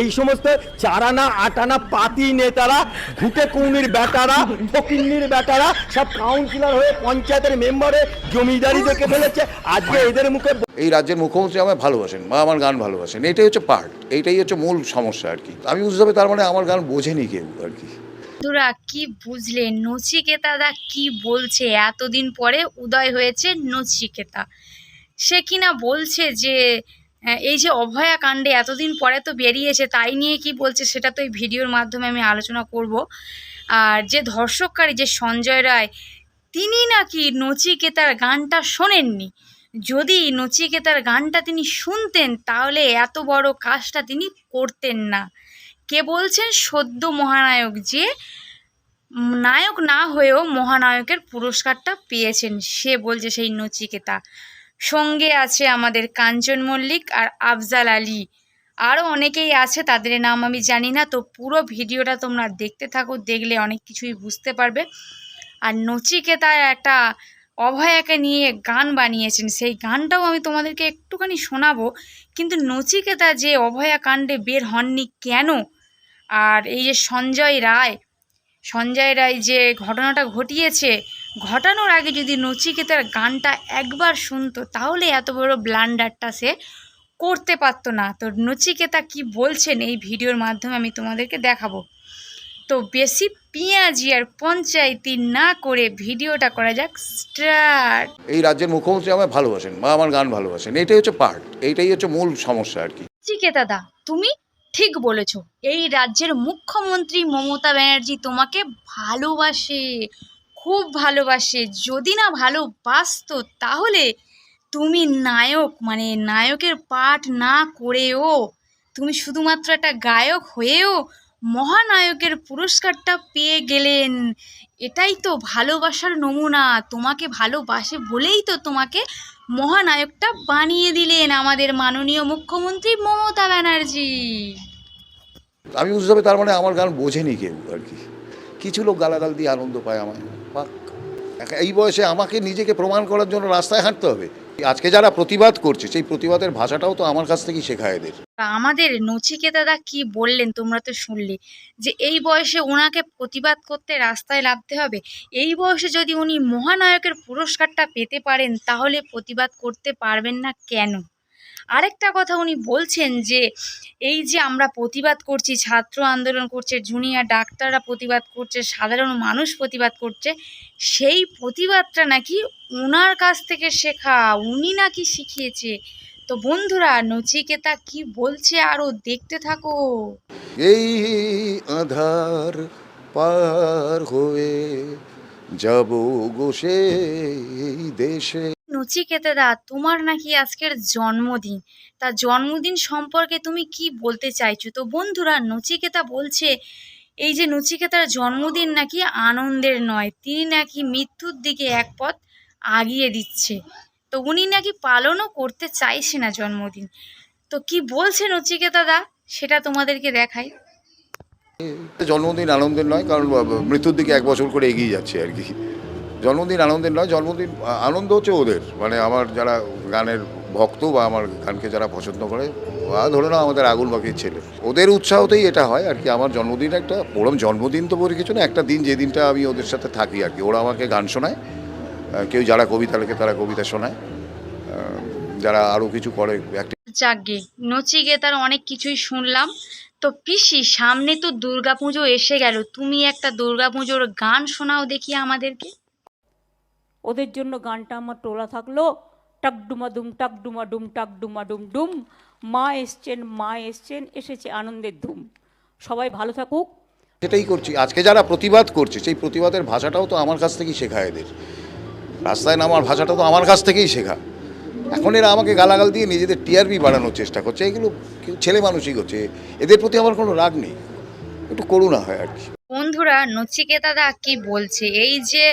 এই সমস্ত চারানা আটানা পাতি নেতারা ঘুটে কৌনির বেটারা ফকিন্নির বেটারা সব কাউন্সিলর হয়ে পঞ্চায়েতের মেম্বারে জমিদারি দেখে ফেলেছে। আজকে এদের মুখে এই রাজ্যের মুখ্যমন্ত্রী আমায় ভালোবাসেন বা আমার গান ভালোবাসেন এটাই হচ্ছে পার্ট এইটাই হচ্ছে মূল সমস্যা আর কি। আমি বুঝতে হবে তার মানে আমার গান বোঝেনি কেউ আর কি। বন্ধুরা কি বুঝলেন নচিকেতাদা কি বলছে? এতদিন পরে উদয় হয়েছে নচিকেতা। সে কিনা বলছে যে এই যে অভয়া কাণ্ডে এতদিন পরে তো বেরিয়েছে, তাই নিয়ে কি বলছে সেটা তো এই ভিডিওর মাধ্যমে আমি আলোচনা করব। আর যে ধর্ষককারী, যে সঞ্জয় রায়, তিনি নাকি নচিকেতার গানটা শোনেননি? যদি নচিকেতার গানটা তিনি শুনতেন, তাহলে এত বড় কাজটা তিনি করতেন না। কে বলছেন? সদ্য মহানায়ক যে, নায়ক না হয়েও মহানায়কের পুরস্কারটা পেয়েছেন, সে বলছে সেই নচিকেতা। সঙ্গে আছে আমাদের কাঞ্চন মল্লিক আর আফজাল আলী। আরও অনেকেই আছে, তাদের নাম আমি জানি না, তো পুরো ভিডিওটা তোমরা দেখতে থাকো, দেখলে অনেক কিছুই বুঝতে পারবে। আর নচিকেতা একটা অভয়াকে নিয়ে গান বানিয়েছেন, সেই গানটাও আমি তোমাদেরকে একটুখানি শোনাবো। কিন্তু নচিকেতা যে অভয়া কাণ্ডে বের হননি কেন? আর এই যে সঞ্জয় রায় সঞ্জয় রায় যে ঘটনাটা ঘটিয়েছে ঘটানোর আগে যদি নচিকেতার গানটা একবার শুনতো তাহলে এত বড় ব্লান্ডারটা সে করতে পারতো না। তো নচিকেতা কি বলছেন এই ভিডিওর মাধ্যমে আমি তোমাদেরকে দেখাবো। তো বেশি পেঁয়াজি আর পঞ্চায়েতি না করে ভিডিওটা করা যাক স্টার্ট। এই রাজ্যের মুখ্যমন্ত্রী আমায় ভালোবাসেন বা আমার গান ভালোবাসেন এটাই হচ্ছে পার্ট এইটাই হচ্ছে মূল সমস্যা আর কি। চিকেতাদা তুমি ঠিক বলেছ এই রাজ্যের মুখ্যমন্ত্রী মমতা ব্যানার্জি তোমাকে ভালোবাসে। খুব ভালোবাসে। যদি না ভালোবাসতো, তাহলে তুমি নায়ক মানে নায়কের পাঠ না করেও, তুমি শুধুমাত্র একটা গায়ক হয়েও মহানায়কের পুরস্কারটা পেয়ে গেলেন। এটাই তো ভালোবাসার নমুনা। তোমাকে ভালোবাসে বলেই তো তোমাকে মহানায়কটা বানিয়ে দিলেন আমাদের মাননীয় মুখ্যমন্ত্রী মমতা ব্যানার্জি। আমি বুঝতে তার মানে আমার গান বোঝেনি কেউ আর কি। কিছু লোক গালাগাল দিয়ে আনন্দ পায় একা- এই বয়সে আমাকে নিজেকে প্রমাণ করার জন্য রাস্তায় হাঁটতে হবে। আজকে যারা প্রতিবাদ করছে, সেই প্রতিবাদের ভাষাটাও তো আমার কাছ থেকেই শেখা এদের। আমাদের নচিকেতাদা কি বললেন? তোমরা তো শুনলে। যে এই বয়সে ওনাকে প্রতিবাদ করতে রাস্তায় নামতে হবে, এই বয়সে যদি উনি মহানায়কের পুরস্কারটা পেতে পারেন, তাহলে প্রতিবাদ করতে পারবেন না কেন? আরেকটা কথা উনি বলছেন যে, এই যে আমরা প্রতিবাদ করছি, ছাত্র আন্দোলন করছে, জুনিয়র ডাক্তাররা প্রতিবাদ করছে, সাধারণ মানুষ প্রতিবাদ করছে, সেই প্রতিবাদটা নাকি ওনার কাছ থেকে শেখা, উনি নাকি শিখিয়েছে। তো বন্ধুরা, নচিকেতা কি বলছে আরও দেখতে থাকো। এই আধার পার হয়ে যাব গো সেই দেশে। নচিকেতাদা তোমার নাকি আজকের জন্মদিন। তা জন্মদিন সম্পর্কে তুমি কি বলতে চাইছো? তো বন্ধুরা নচিকেতা বলছে, এই যে নচিকেতার জন্মদিন নাকি আনন্দের নয়, তিনি নাকি মৃত্যুর দিকে এক পথ আগিয়ে দিচ্ছে। তো উনি নাকি পালনও করতে চাইছে না জন্মদিন। তো কি বলছে নচিকেতাদা সেটা তোমাদেরকে দেখাই। জন্মদিন আনন্দের নয়, কারণ মৃত্যুর দিকে এক বছর করে এগিয়ে যাচ্ছে আর কি। জন্মদিন আনন্দের নয়, জন্মদিন আনন্দ হচ্ছে ওদের। মানে আমার যারা গানের ভক্ত বা আমার গানকে যারা পছন্দ করে, বা ধরে নাও আমাদের আগুন বাকির ছেলে। ওদের উৎসাহতেই এটা হয় আর কি। আমার জন্মদিন একটা, ওরম জন্মদিন তো বলে কিছু না একটা দিন যে দিনটা আমি ওদের সাথে থাকি আর কি। ওরা আমাকে গান শোনায় কেউ যারা কবিতা লেখে তারা কবিতা শোনায় যারা আরও কিছু করে একটা যাকগে নচিকেতার অনেক কিছুই শুনলাম। তো পিসি, সামনে তো দুর্গাপুজো এসে গেল। তুমি একটা দুর্গাপুজোর গান শোনাও দেখি আমাদেরকে। ওদের জন্য গানটা আমার তোলা থাকল টাকডুমা দুম টাকডুমা ডুম টাকডুমা ডুম ডুম মা এসছেন মা এসছেন, এসেছে আনন্দের ধুম। সবাই ভালো থাকুক। সেটাই করছি। আজকে যারা প্রতিবাদ করছে, সেই প্রতিবাদের ভাষাটাও তো আমার কাছ থেকেই শেখা এদের। রাস্তায় নামার ভাষাটা তো আমার কাছ থেকেই শেখা। এখন এরা আমাকে গালাগাল দিয়ে নিজেদের টিআরপি বাড়ানোর চেষ্টা করছে। এগুলো ছেলে মানুষই করছে। এদের প্রতি আমার কোনো রাগ নেই। একটু করুণা হয় আর কি। বন্ধুরা, নচিকেতাদা কি বলছে? এই যে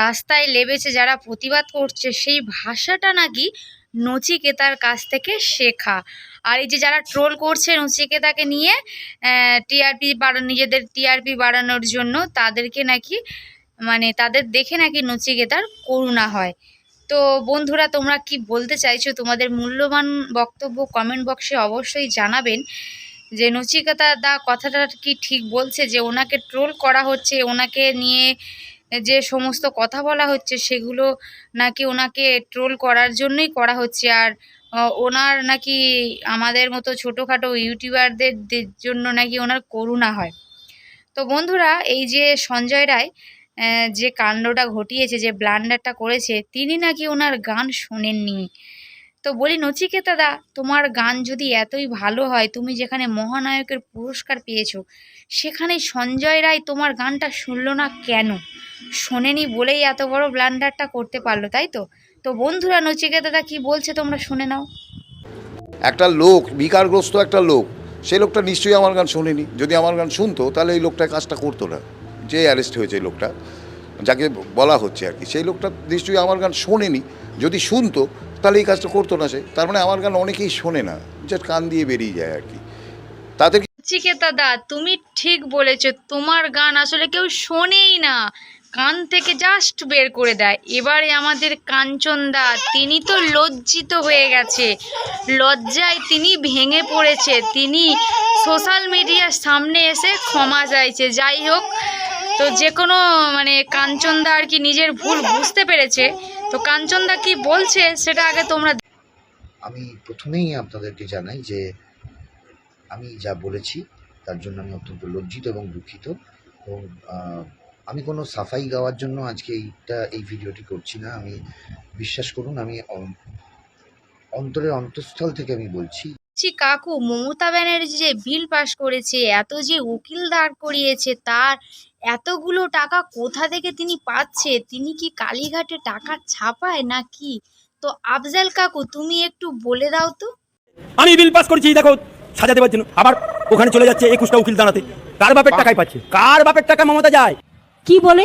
রাস্তায় লেবেছে, যারা প্রতিবাদ করছে, সেই ভাষাটা নাকি নচিকেতার কাছ থেকে শেখা। আর এই যে যারা ট্রোল করছে নচিকেতাকে নিয়ে টিআরপি বাড়া নিজেদের টিআরপি বাড়ানোর জন্য তাদেরকে নাকি মানে তাদের দেখে নাকি নচিকেতার করুণা হয়। তো বন্ধুরা, তোমরা কি বলতে চাইছো? তোমাদের মূল্যবান বক্তব্য কমেন্ট বক্সে অবশ্যই জানাবেন। যে নচিকেতা দা কথাটা কি ঠিক বলছে? যে ওনাকে ট্রোল করা হচ্ছে, ওনাকে নিয়ে যে সমস্ত কথা বলা হচ্ছে, সেগুলো নাকি ওনাকে ট্রোল করার জন্যই করা হচ্ছে। আর ওনার নাকি আমাদের মতো ছোটোখাটো ইউটিউবারদের জন্য নাকি ওনার করুণা হয়। তো বন্ধুরা, এই যে সঞ্জয় রায় যে কাণ্ডটা ঘটিয়েছে, যে ব্লান্ডারটা করেছে, তিনি নাকি ওনার গান শোনেননি। তো বলি নচিকেতা দা তোমার গান যদি এতই ভালো হয়, তুমি যেখানে মহানায়কের পুরস্কার পেয়েছ, সেখানে সঞ্জয় রায় তোমার গানটা শুনলো না কেন? শোনেনি বলেই এত বড় ব্লান্ডারটা করতে পারল, তাই তো? তো বন্ধুরা নচিকেতা দা কি বলছে তোমরা শুনে নাও। একটা লোক, বিকারগ্রস্ত একটা লোক সেই লোকটা নিশ্চয়ই আমার গান শোনেনি। যদি আমার গান শুনতো, তাহলে এই লোকটা কাজটা করতো না। যে অ্যারেস্ট হয়েছে এই লোকটা, যাকে বলা হচ্ছে আর কি, সেই লোকটা নিশ্চয়ই আমার গান শোনেনি। যদি শুনতো তাহলে এই কাজটা করতো না সে। তার মানে আমার গান অনেকেই শোনে না জাস্ট কান দিয়ে বেরিয়ে যায় আর কি। তাদের নচিকেতা দা তুমি ঠিক বলেছ, তোমার গান আসলে কেউ শোনেই না। কান থেকে জাস্ট বের করে দেয়। এবারে আমাদের কাঞ্চন দা তিনি তো লজ্জিত হয়ে গেছে। লজ্জায় তিনি ভেঙে পড়েছে। তিনি সোশ্যাল মিডিয়ার সামনে এসে ক্ষমা চাইছে। যাই হোক, তো যে কোনো মানে কাঞ্চন দা আর কি নিজের ভুল বুঝতে পেরেছে। তো কাঞ্চনদা কি বলছে সেটা আগে তোমরা আমি প্রথমেই আপনাদেরকে জানাই যে আমি যা বলেছি, তার জন্য আমি অত্যন্ত লজ্জিত এবং দুঃখিত। এবং আমি কোনো সাফাই গাওয়ার জন্য আজকে এইটা, এই ভিডিওটি করছি না। আমি বিশ্বাস করুন, আমি অন্তরের অন্তঃস্থল থেকে আমি বলছি। বলছি কাকু মমতা ব্যানার্জি যে বিল পাশ করেছে এত যে উকিল দাঁড় করিয়েছে তার এতগুলো টাকা কোথা থেকে তিনি পাচ্ছে? তিনি কি কালীঘাটে টাকা ছাপায় নাকি? তো আফজাল কাকু তুমি একটু বলে দাও তো। আমি বিল পাস করেছি দেখো সাজা দেওয়ার জন্য। আবার ওখানে চলে যাচ্ছে একুশটা উকিল দাঁড়াতে। কার বাপের টাকাই পাচ্ছে? কার বাপের টাকা মমতা যায়? কি বলে?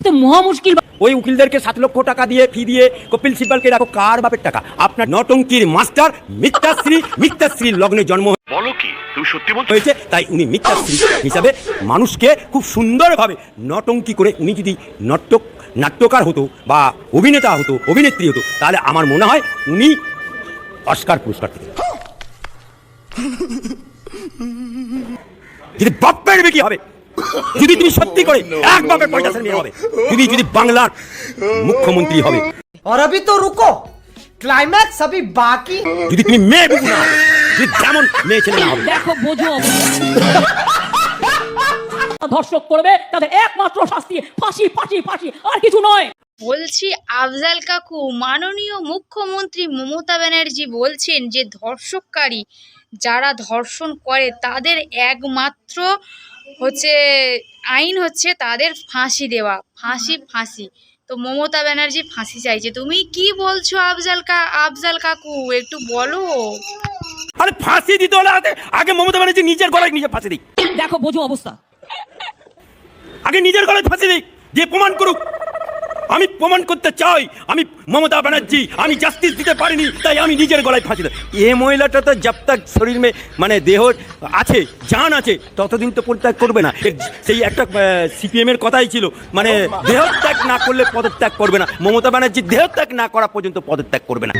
তো মহা মুশকিল ওই উকিলদেরকে সাত লক্ষ টাকা দিয়ে ফি দিয়ে কপিল সিব্বালকে রাখো কার বাপের টাকা? আপনার নটঙ্কির মাস্টার মিথ্যাশ্রী মিথ্যাশ্রীর লগ্নে জন্ম বলো কি তুমি সত্যি বলছো? হয়েছে তাই উনি মিথ্যাশ্রী হিসাবে মানুষকে খুব সুন্দরভাবে নটঙ্কি করে উনি যদি নাট্যক নাট্যকার হতো বা অভিনেতা হতো অভিনেত্রী হতো তাহলে আমার মনে হয় উনি অস্কার পুরস্কার পেতেন। যদি বাপ্পের বিক্রি হবে যদি তুমি সত্যি করে এক বাপের পয়সা নিয়ে হবে তুমি যদি বাংলার মুখ্যমন্ত্রী হবে और अभी तो रुको क्लाइमैक्स अभी बाकी যদি তুমি মেয়ে বুকু না হবে যদি যেমন মেয়ে ছেলে না হবে দেখো বোঝো ধর্ষক করবে তাদের একমাত্র শাস্তি ফাঁসি ফাঁসি ফাঁসি আর কিছু নয় বলছি আফজাল কাকু মাননীয় মুখ্যমন্ত্রী মমতা ব্যানার্জি বলছেন যে ধর্ষককারী যারা ধর্ষণ করে তাদের একমাত্র হচ্ছে আইন হচ্ছে তাদের ফাঁসি দেওয়া ফাঁসি ফাঁসি। তো মমতা ব্যানার্জি ফাঁসি চাইছে। তুমি কি বলছো আফজাল কা আফজাল কাকু? একটু বলো। আরে ফাঁসি দিতে হলে আগে- আগে মমতা ব্যানার্জি নিজের গলায় নিজে ফাঁসি দিই দেখো বোঝো অবস্থা। আগে নিজের গলায় ফাঁসি দিই যে প্রমাণ করুক। আমি প্রমাণ করতে চাই, আমি মমতা ব্যানার্জি, আমি জাস্টিস দিতে পারিনি, তাই আমি নিজের গলায় ফাঁসি এ মহিলাটা তো জব তাক শরীর মে মানে দেহ আছে, জান আছে, ততদিন তো পরিত্যাগ করবে না। সেই একটা সিপিএম এর কথাই ছিল মানে দেহত্যাগ না করলে পদত্যাগ করবে না। মমতা ব্যানার্জি দেহত্যাগ না করা পর্যন্ত পদত্যাগ করবে না।